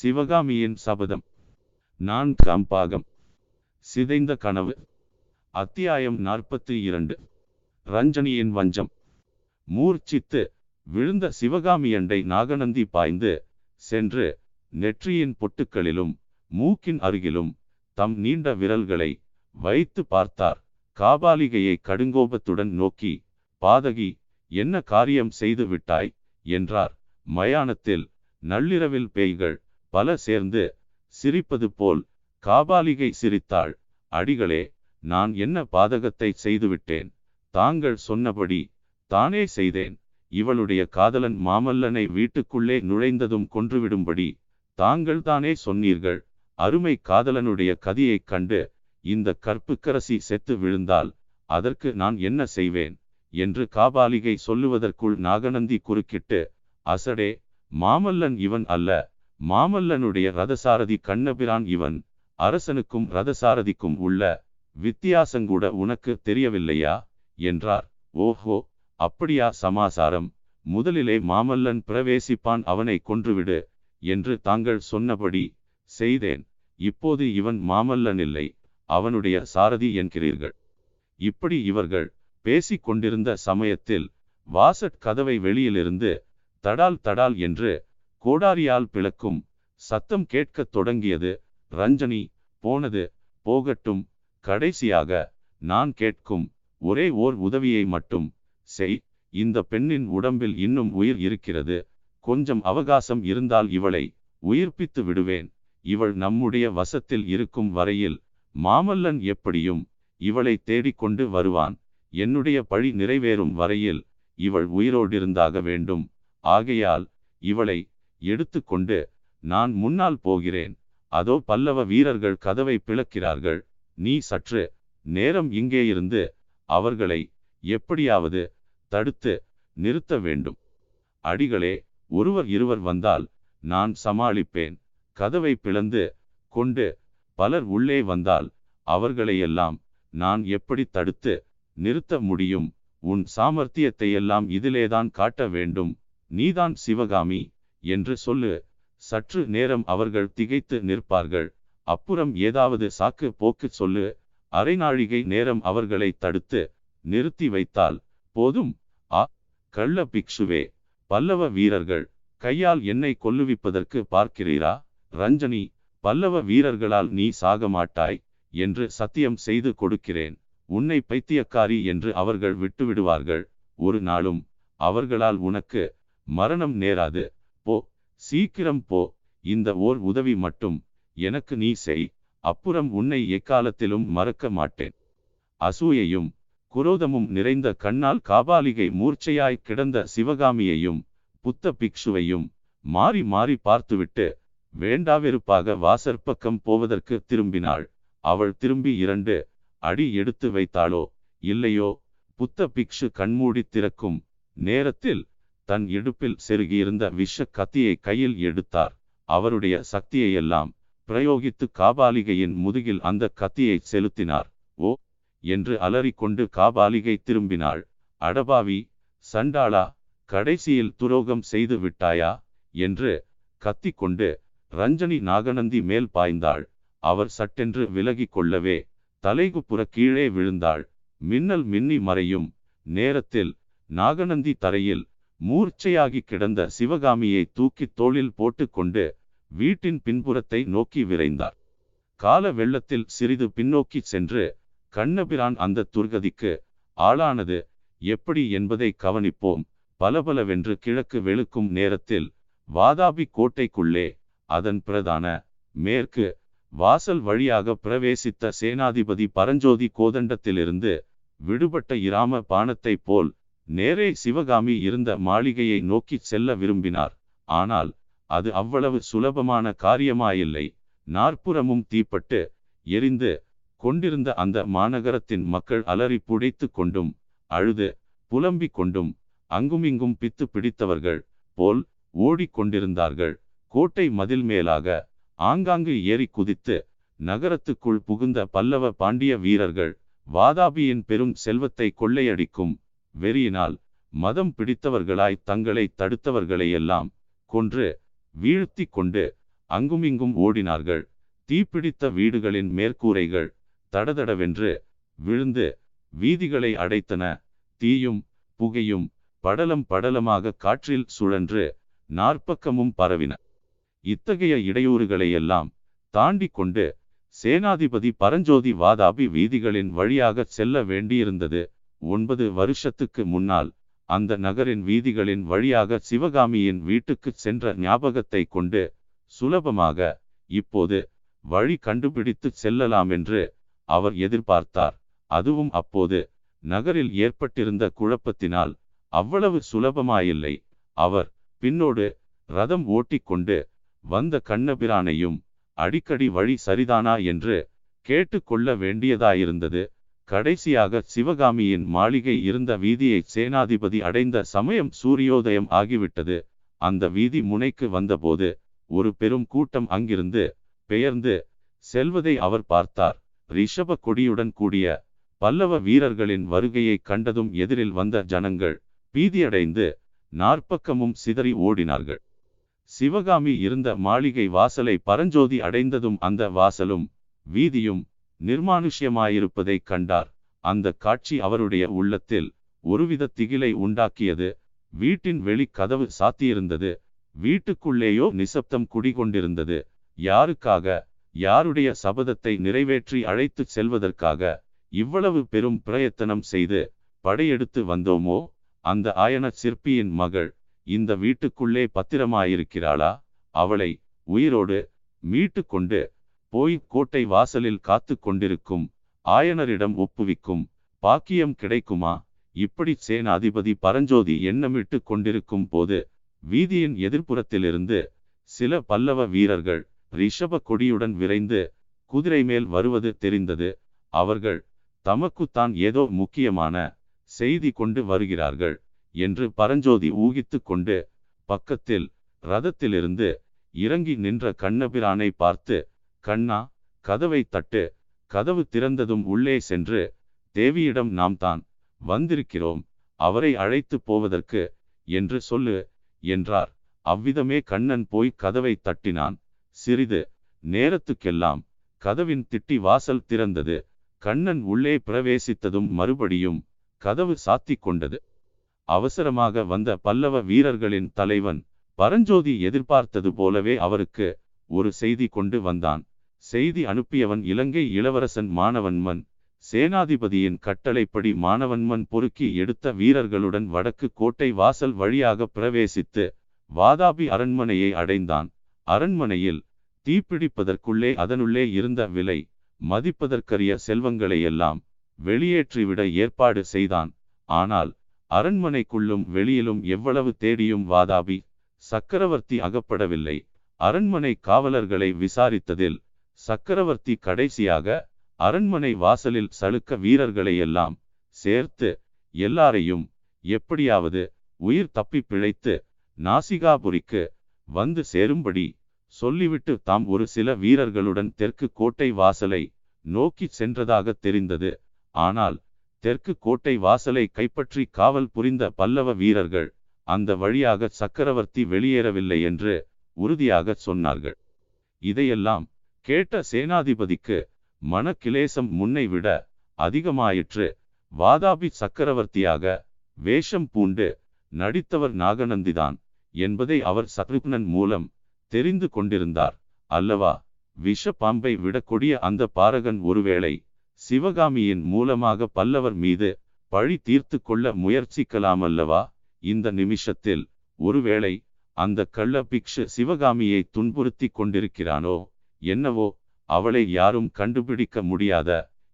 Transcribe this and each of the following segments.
சிவகாமியின் சபதம். நான் கம்பாகம். சிதைந்த கனவு. அத்தியாயம் நாற்பத்தி இரண்டு. ரஞ்சனியின் வஞ்சம். மூர்ச்சித்து விழுந்த சிவகாமியண்டை நாகநந்தி பாய்ந்து சென்று நெற்றியின் பொட்டுக்களிலும் மூக்கின் அருகிலும் தம் நீண்ட விரல்களை வைத்து பார்த்தார். காபாலிகையை கடுங்கோபத்துடன் நோக்கி பாதகி என்ன காரியம் செய்து விட்டாய்? என்றார். மயானத்தில் நள்ளிரவில் பேய்கள் பல சேர்ந்து சிரிப்பது போல் காபாலிகை சிரித்தாள். அடிகளே நான் என்ன பாதகத்தை செய்துவிட்டேன்? தாங்கள் சொன்னபடி தானே செய்தேன். இவளுடைய காதலன் மாமல்லனை வீட்டுக்குள்ளே நுழைந்ததும் கொன்றுவிடும்படி தாங்கள் தானே சொன்னீர்கள். அருமை காதலனுடைய கதியைக் கண்டு இந்த கற்புக்கரசி செத்து விழுந்தால் அதற்கு நான் என்ன செய்வேன்? என்று காபாலிகை சொல்லுவதற்குள் நாகநந்தி குறுக்கிட்டு அசடே மாமல்லன் இவன் அல்ல. மாமல்லனுடைய ரதசாரதி கண்ணபிரான் இவன் அரசனுக்கும் ரதசாரதிக்கும் உள்ள வித்தியாசங்கூட உனக்கு தெரியவில்லையா? என்றார். ஓஹோ அப்படியா சமாசாரம். முதலிலே மாமல்லன் பிரவேசிப்பான் அவனை கொன்றுவிடு என்று தாங்கள் சொன்னபடி செய்தேன். இப்போது இவன் மாமல்லன் இல்லை அவனுடைய சாரதி என்கிறீர்கள். இப்படி இவர்கள் பேசிக் கொண்டிருந்த சமயத்தில் வாசட் கதவை வெளியிலிருந்து தடால் தடால் என்று கோடாரியால் பிளக்கும் சத்தம் கேட்கத் தொடங்கியது. ரஞ்சனி போனது போகட்டும். கடைசியாக நான் கேட்கும் ஒரே ஓர் உதவியை மட்டும் செய். இந்த பெண்ணின் உடம்பில் இன்னும் உயிர் இருக்கிறது. கொஞ்சம் அவகாசம் இருந்தால் இவளை உயிர்ப்பித்து விடுவேன். இவள் நம்முடைய வசத்தில் இருக்கும் வரையில் மாமல்லன் எப்படியும் இவளை தேடிக்கொண்டு வருவான். என்னுடைய பழி நிறைவேறும் வரையில் இவள் உயிரோடிருந்தாக வேண்டும். ஆகையால் இவளை எடுத்துக்கொண்டு நான் முன்னால் போகிறேன். அதோ பல்லவ வீரர்கள் கதவை பிளக்கிறார்கள். நீ சற்று நேரம் இங்கே இருந்து அவர்களை எப்படியாவது தடுத்து நிறுத்த வேண்டும் அடிகளே ஒருவர் இருவர் வந்தால் நான் சமாளிப்பேன் கதவை பிளந்து கொண்டு பலர் உள்ளே வந்தால் அவர்களையெல்லாம் நான் எப்படி தடுத்து நிறுத்த முடியும்? உன் சாமர்த்தியத்தையெல்லாம் இதிலேதான் காட்ட வேண்டும். நீதான் சிவகாமி. என்று சொல்லு. சற்று நேரம் அவர்கள் திகைத்து நிற்பார்கள். அப்புறம் ஏதாவது சாக்கு போக்கு சொல்லு. அரை நாழிகை நேரம் அவர்களை தடுத்து நிறுத்தி வைத்தால் போதும். ஆ கள்ள பிக்ஷுவே பல்லவ வீரர்கள் கையால் என்னை கொல்லுவிப்பதற்கு பார்க்கிறீரா? ரஞ்சனி பல்லவ வீரர்களால் நீ சாக மாட்டாய் என்று சத்தியம் செய்து கொடுக்கிறேன். உன்னை பைத்தியக்காரி என்று அவர்கள் விட்டுவிடுவார்கள். ஒரு நாளும் அவர்களால் உனக்கு மரணம் நேராது. போ சீக்கிரம் போ இந்த ஓர் உதவி மட்டும் எனக்கு நீ செய் அப்புறம் உன்னை எக்காலத்திலும் மறக்க மாட்டேன். அசூயையும் குரோதமும் நிறைந்த கண்ணால் காபாலிகை மூர்ச்சையாய் கிடந்த சிவகாமியையும் புத்த பிக்ஷுவையும் மாறி மாறி பார்த்துவிட்டு வேண்டாவெறுப்பாக வாசற்பக்கம் போவதற்கு திரும்பினாள். அவள் திரும்பி இரண்டு அடி எடுத்து வைத்தாளோ இல்லையோ புத்த பிக்ஷு கண்மூடி திறக்கும் நேரத்தில் தன் இடுப்பில் செருகியிருந்த விஷ கத்தியை கையில் எடுத்தார். அவருடைய சக்தியையெல்லாம் பிரயோகித்து காபாலிகையின் முதுகில் அந்த கத்தியை செலுத்தினார். ஓ! என்று அலறிக்கொண்டு காபாலிகை திரும்பினாள். அடபாவி! சண்டாளா! கடைசியில் துரோகம் செய்து விட்டாயா? என்று கத்திக்கொண்டு ரஞ்சனி நாகநந்தி மேல் பாய்ந்தாள். அவர் சட்டென்று விலகிக் கொள்ளவே தலைகுப்புற கீழே விழுந்தாள். மின்னல் மின்னி மறையும் நேரத்தில் நாகநந்தி தரையில் மூர்ச்சையாகி கிடந்த சிவகாமியை தூக்கி தோளில் போட்டுக்கொண்டு வீட்டின் பின்புறத்தை நோக்கி விரைந்தார். கால வெள்ளத்தில் சிறிது பின்னோக்கி சென்று கண்ணபிரான் அந்த துர்கதிக்கு ஆளானது எப்படி என்பதை கவனிப்போம். பலபலவென்று கிழக்கு வெளுக்கும் நேரத்தில் வாதாபி கோட்டைக்குள்ளே அதன் பிரதான மேற்கு வாசல் வழியாக பிரவேசித்த சேனாதிபதி பரஞ்சோதி கோதண்டத்திலிருந்து விடுபட்ட இராம பானத்தைப் போல் நேரே சிவகாமி இருந்த மாளிகையை நோக்கி செல்ல விரும்பினார். ஆனால் அது அவ்வளவு சுலபமான காரியமாயில்லை. நாற்புறமும் தீப்பட்டு எரிந்து கொண்டிருந்த அந்த மாநகரத்தின் மக்கள் அலறி புடைத்து கொண்டும் அழுது புலம்பிக் கொண்டும் அங்குமிங்கும் பித்து பிடித்தவர்கள் போல் ஓடிக்கொண்டிருந்தார்கள் கோட்டை மதில் மேலாக ஆங்காங்கு ஏறி குதித்து நகரத்துக்குள் புகுந்த பல்லவ பாண்டிய வீரர்கள் வாதாபியின் பெரும் செல்வத்தை கொள்ளையடிக்கும் வெறியினால் மதம் பிடித்தவர்களாய் தங்களை தடுத்தவர்களையெல்லாம் கொன்று வீழ்த்தி கொண்டு அங்குமிங்கும் ஓடினார்கள். தீப்பிடித்த வீடுகளின் மேற்கூரைகள் தடதடவென்று விழுந்து வீதிகளை அடைத்தன. தீயும் புகையும் படலம் படலமாக காற்றில் சுழன்று நாற்பக்கமும் பரவின. இத்தகைய இடையூறுகளையெல்லாம் தாண்டி கொண்டு சேனாதிபதி பரஞ்சோதி வாதாபி வீதிகளின் வழியாக செல்ல வேண்டியிருந்தது. ஒன்பது வருஷத்துக்கு முன்னால் அந்த நகரின் வீதிகளின் வழியாக சிவகாமியின் வீட்டுக்கு சென்ற ஞாபகத்தை கொண்டு சுலபமாக இப்போது வழி கண்டுபிடித்து செல்லலாம் என்று அவர் எதிர்பார்த்தார். அதுவும் அப்போது நகரில் ஏற்பட்டிருந்த குழப்பத்தினால் அவ்வளவு சுலபமாயில்லை. அவர் பின்னோடு ரதம் ஓட்டிக்கொண்டு வந்த கண்ணபிரானையும் அடிக்கடி வழி சரிதானா என்று கேட்டுக்கொள்ள வேண்டியதாயிருந்தது. கடைசியாக சிவகாமியின் மாளிகை இருந்த வீதியை சேனாதிபதி அடைந்த சமயம் சூரியோதயம் ஆகிவிட்டது. அந்த வீதி முனைக்கு வந்தபோது ஒரு பெரும் கூட்டம் அங்கிருந்து பெயர்ந்து செல்வதை அவர் பார்த்தார். ரிஷப கொடியுடன் கூடிய பல்லவ வீரர்களின் வருகையை கண்டதும் எதிரில் வந்த ஜனங்கள் பீதியடைந்து நாற்பக்கமும் சிதறி ஓடினார்கள். சிவகாமி இருந்த மாளிகை வாசலை பரஞ்சோதி அடைந்ததும் அந்த வாசலும் வீதியும் நிர்மானுஷ்யமாயிருப்பதைக் கண்டார். அந்த காட்சி அவருடைய உள்ளத்தில் ஒருவித திகிலை உண்டாக்கியது. வீட்டின் வெளி கதவு சாத்தியிருந்தது. வீட்டுக்குள்ளேயோ நிசப்தம் குடிகொண்டிருந்தது. யாருக்காக? யாருடைய சபதத்தை நிறைவேற்றி அழைத்துச் செல்வதற்காக இவ்வளவு பெரும் பிரயத்தனம் செய்து படையெடுத்து வந்தோமோ? அந்த ஆயன சிற்பியின் மகள் இந்த வீட்டுக்குள்ளே பத்திரமாயிருக்கிறாளா? அவளை உயிரோடு மீட்டு கொண்டு போய் கோட்டை வாசலில் காத்து கொண்டிருக்கும் ஆயனரிடம் ஒப்புவிக்கும் பாக்கியம் கிடைக்குமா? இப்படி சேனாதிபதி பரஞ்சோதி எண்ணமிட்டு கொண்டிருக்கும் போது வீதியின் எதிர்ப்புறத்திலிருந்து சில பல்லவ வீரர்கள் ரிஷப கொடியுடன் விரைந்து குதிரை மேல் வருவது தெரிந்தது. அவர்கள் தமக்குத்தான் ஏதோ முக்கியமான செய்தி கொண்டு வருகிறார்கள் என்று பரஞ்சோதி ஊகித்து கொண்டு பக்கத்தில் ரதத்திலிருந்து இறங்கி நின்ற கண்ணபிரானை பார்த்து கண்ணா கதவை தட்டு கதவு திறந்ததும் உள்ளே சென்று தேவியிடம் நாம் தான் வந்திருக்கிறோம் அவரை அழைத்து போவதற்கு என்று சொல்லு என்றார். அவ்விதமே கண்ணன் போய் கதவை தட்டினான். சிறிது நேரத்துக்கெல்லாம் கதவின் திட்டி வாசல் திறந்தது. கண்ணன் உள்ளே பிரவேசித்ததும் மறுபடியும் கதவு சாத்திக் கொண்டது. அவசரமாக வந்த பல்லவ வீரர்களின் தலைவன் பரஞ்சோதி எதிர்பார்த்தது போலவே அவருக்கு ஒரு செய்தி கொண்டு வந்தான். செய்தி அனுப்பியவன் இலங்கை இளவரசன் மாணவன்மன். சேனாதிபதியின் கட்டளைப்படி மாணவன்மன் பொறுக்கி எடுத்த வீரர்களுடன் வடக்கு கோட்டை வாசல் வழியாக பிரவேசித்து வாதாபி அரண்மனையை அடைந்தான். அரண்மனையில் தீப்பிடிப்பதற்குள்ளே அதனுள்ளே இருந்த விலை மதிப்பதற்கரிய செல்வங்களையெல்லாம் வெளியேற்றிவிட ஏற்பாடு செய்தான். ஆனால் அரண்மனைக்குள்ளும் வெளியிலும் எவ்வளவு தேடியும் வாதாபி சக்கரவர்த்தி அகப்படவில்லை. அரண்மனை காவலர்களை விசாரித்ததில் சக்கரவர்த்தி கடைசியாக அரண்மனை வாசலில் சளுக்க வீரர்களை எல்லாம் சேர்த்து எல்லாரையும் எப்படியாவது உயிர் தப்பி பிழைத்து நாசிகாபுரிக்கு வந்து சேரும்படி சொல்லிவிட்டு தாம் ஒரு சில வீரர்களுடன் தெற்கு கோட்டை வாசலை நோக்கி சென்றதாக தெரிந்தது. ஆனால் தெற்கு கோட்டை வாசலை கைப்பற்றி காவல் புரிந்த பல்லவ வீரர்கள் அந்த வழியாக சக்கரவர்த்தி வெளியேறவில்லை என்று உறுதியாக சொன்னார்கள். இதையெல்லாம் கேட்ட சேனாதிபதிக்கு மனக்கிலேசம் முன்னை விட அதிகமாயிற்று. வாதாபி சக்கரவர்த்தியாக வேஷம் பூண்டு நடித்தவர் நாகநந்திதான் என்பதை அவர் சத்ருக்னன் மூலம் தெரிந்து கொண்டிருந்தார். அல்லவா விஷ பாம்பை விட கொடிய அந்த பாரகன் ஒருவேளை சிவகாமியின் மூலமாக பல்லவர் மீது பழி தீர்த்து கொள்ள முயற்சிக்கலாமல்லவா? இந்த நிமிஷத்தில் ஒருவேளை அந்த கள்ள பிக்ஷு சிவகாமியை துன்புறுத்தி கொண்டிருக்கிறானோ? என்னவோ அவளை யாரும் கண்டுபிடிக்க முடியாத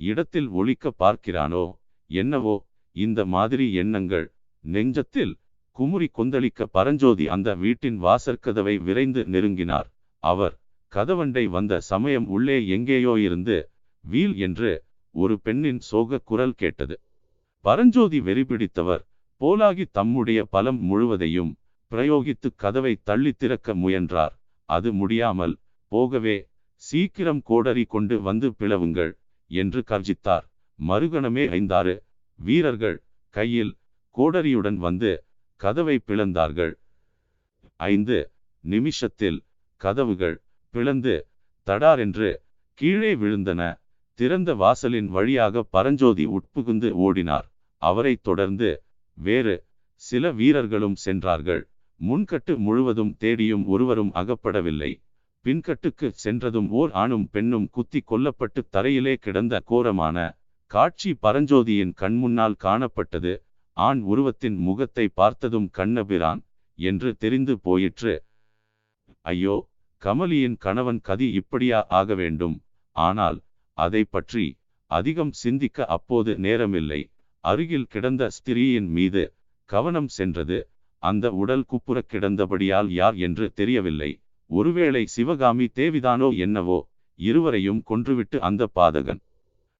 இடத்தில் ஒழிக்க பார்க்கிறானோ என்னவோ இந்த மாதிரி எண்ணங்கள். நெஞ்சத்தில் குமுறி கொந்தளிக்க பரஞ்சோதி அந்த வீட்டின் வாசற்கதவை விரைந்து நெருங்கினார். அவர் கதவண்டை வந்த சமயம் உள்ளே எங்கேயோ இருந்து வீல் என்று ஒரு பெண்ணின் சோக குரல் கேட்டது. பரஞ்சோதி வெறிபிடித்தவர் போலாகி தம்முடைய பலம் முழுவதையும் பிரயோகித்து கதவை தள்ளி திறக்க முயன்றார். அது முடியாமல் போகவே சீக்கிரம் கோடரி கொண்டு வந்து பிளவுங்கள் என்று கர்ஜித்தார். மறுகணமே ஐந்தாறு. வீரர்கள் கையில் கோடரியுடன் வந்து கதவை பிளந்தார்கள். ஐந்து. நிமிஷத்தில் கதவுகள் பிளந்து தடாரென்று கீழே விழுந்தன. திறந்த வாசலின் வழியாக பரஞ்சோதி உட்புகுந்து ஓடினார். அவரைத் தொடர்ந்து வேறு சில வீரர்களும் சென்றார்கள். முன்கட்டு முழுவதும் தேடியும் ஒருவரும் அகப்படவில்லை. பின்கட்டுக்கு சென்றதும் ஓர் ஆணும் பெண்ணும் குத்தி கொல்லப்பட்டு தரையிலே கிடந்த கோரமான காட்சி பரஞ்சோதியின் கண்முன்னால் காணப்பட்டது. ஆண் உருவத்தின் முகத்தை பார்த்ததும் கண்ணபிரான் என்று தெரிந்து போயிற்று. ஐயோ கமலியின் கணவன் கதி இப்படியா ஆக வேண்டும்? ஆனால் அதை பற்றி அதிகம் சிந்திக்க அப்போது நேரமில்லை. அருகில் கிடந்த ஸ்திரீயின் மீது கவனம் சென்றது. அந்த உடல் குப்புற கிடந்தபடியால் யார் என்று தெரியவில்லை. ஒருவேளை சிவகாமி தேவிதானோ என்னவோ இருவரையும் கொன்றுவிட்டு அந்த பாதகன்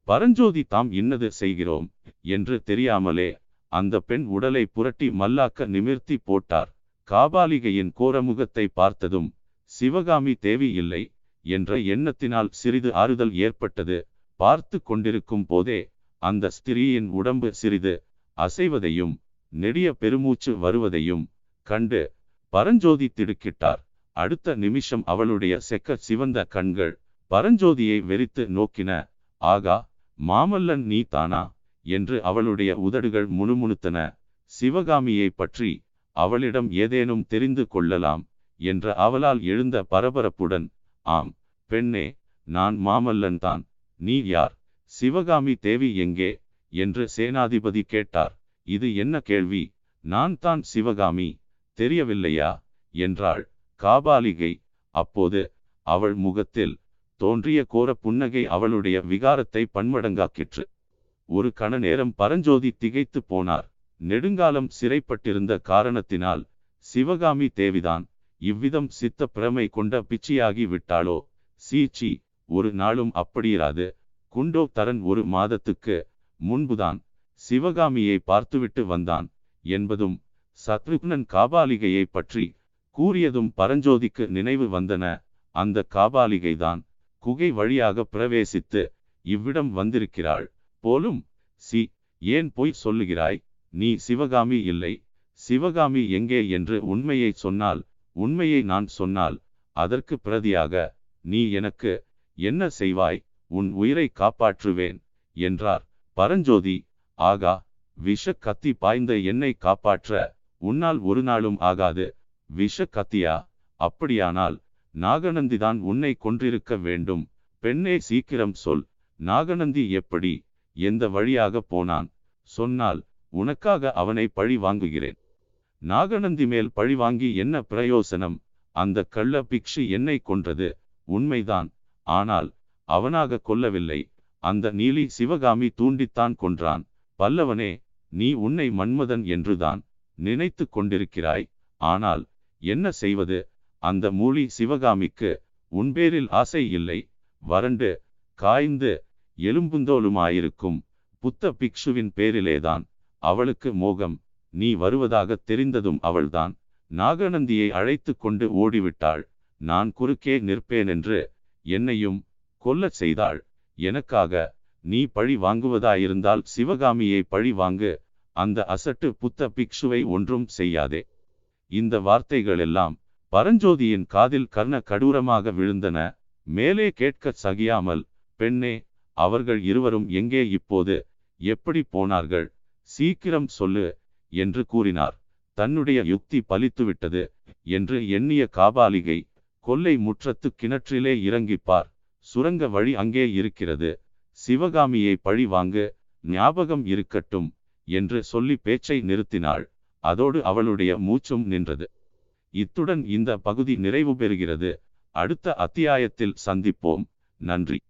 பரஞ்சோதி தாம் இன்னது செய்கிறோம் என்று தெரியாமலே அந்த பெண் உடலை புரட்டி மல்லாக்க நிமிர்த்தி போட்டார். காபாலிகையின் கோரமுகத்தை பார்த்ததும் சிவகாமி தேவி இல்லை என்ற எண்ணத்தினால் சிறிது ஆறுதல் ஏற்பட்டது. பார்த்து கொண்டிருக்கும் போதே அந்த ஸ்திரீயின் உடம்பு சிறிது அசைவதையும் நெடிய பெருமூச்சு வருவதையும் கண்டு பரஞ்சோதி திடுக்கிட்டார். அடுத்த நிமிஷம் அவளுடைய செக்க சிவந்த கண்கள் பரஞ்சோதியை வெறித்து நோக்கின. ஆகா மாமல்லன் நீ தானா? என்று அவளுடைய உதடுகள் முணுமுணுத்தன. சிவகாமியை பற்றி அவளிடம் ஏதேனும் தெரிந்து கொள்ளலாம் என்ற அவளால் எழுந்த பரபரப்புடன் ஆம் பெண்ணே நான் மாமல்லன் தான். நீ யார்? சிவகாமி தேவி எங்கே? என்று சேனாதிபதி கேட்டார். இது என்ன கேள்வி? நான் தான் சிவகாமி தெரியவில்லையா? என்றாள். காபாலிகை. அப்போது அவள் முகத்தில் தோன்றிய கோர புன்னகை அவளுடைய விகாரத்தை பன்மடங்காக்கிற்று. ஒரு கண நேரம் பரஞ்சோதி திகைத்து போனார். நெடுங்காலம் சிறைப்பட்டிருந்த காரணத்தினால் சிவகாமி தேவிதான் இவ்விதம் சித்த பிரமை கொண்ட பிச்சியாகி விட்டாளோ? சீச்சி ஒரு நாளும் அப்படியிராது. குண்டோ தரன் ஒரு மாதத்துக்கு முன்புதான் சிவகாமியை பார்த்துவிட்டு வந்தான். என்பதும் சத்ருக்னன் காபாலிகையை பற்றி கூறியதும் பரஞ்சோதிக்கு நினைவு வந்தன. அந்த காபாலிகைதான் குகை வழியாக பிரவேசித்து இவ்விடம் வந்திருக்கிறாள். போலும் சி ஏன் பொய் சொல்லுகிறாய்? நீ சிவகாமி இல்லை. சிவகாமி எங்கே என்று உண்மையை சொன்னால் உண்மையை நான் சொன்னால் அதற்கு பிரதியாக நீ எனக்கு என்ன செய்வாய்? உன் உயிரை காப்பாற்றுவேன் என்றார். பரஞ்சோதி ஆகா விஷ கத்தி பாய்ந்த என்னை காப்பாற்ற உன்னால் ஒரு நாளும் ஆகாது. விஷ கத்தியா அப்படியானால் நாகநந்திதான் உன்னை கொன்றிருக்க வேண்டும். பெண்ணே சீக்கிரம் சொல். நாகநந்தி எப்படி? எந்த வழியாக போனான்? சொன்னால் உனக்காக அவனை பழி வாங்குகிறேன். நாகநந்தி மேல் பழி வாங்கி என்ன பிரயோசனம்? அந்த கள்ள பிக்ஷு என்னை கொன்றது? உண்மைதான். ஆனால் அவனாக கொல்லவில்லை. அந்த நீலி சிவகாமி தூண்டித்தான் கொன்றான். பல்லவனே நீ உன்னை மன்மதன் என்றுதான் நினைத்து கொண்டிருக்கிறாய். ஆனால் என்ன செய்வது? அந்த மூலி சிவகாமிக்கு உன்பேரில் ஆசை இல்லை. வறண்டு காய்ந்து எலும்புந்தோலுமாயிருக்கும் புத்த பிக்ஷுவின் பேரிலேதான் அவளுக்கு மோகம். நீ வருவதாக தெரிந்ததும் அவள்தான். நாகநந்தியை அழைத்து கொண்டு ஓடிவிட்டாள். நான் குறுக்கே நிற்பேனென்று என்னையும் கொல்லச் செய்தாள். எனக்காக நீ பழி வாங்குவதாயிருந்தால் சிவகாமியை பழி வாங்கு. அந்த அசட்டு புத்த பிக்ஷுவை ஒன்றும் செய்யாதே. இந்த வார்த்தைகளெல்லாம் பரஞ்சோதியின் காதில் கர்ண கடூரமாக விழுந்தன. மேலே கேட்கச் சகியாமல் பெண்ணே அவர்கள் இருவரும் எங்கே இப்போது? எப்படி போனார்கள்? சீக்கிரம் சொல்லு என்று கூறினார். தன்னுடைய யுக்தி பலித்துவிட்டது என்று எண்ணிய காபாலிகை கொல்லை முற்றத்து கிணற்றிலே இறங்கிப்பார். சுரங்க வழி அங்கே இருக்கிறது. சிவகாமியை பழி வாங்கு. ஞாபகம் இருக்கட்டும் என்று சொல்லி பேச்சை நிறுத்தினாள். அதோடு அவளுடைய மூச்சும் நின்றது. இத்துடன் இந்த பகுதி நிறைவு பெறுகிறது. அடுத்த அத்தியாயத்தில் சந்திப்போம். நன்றி.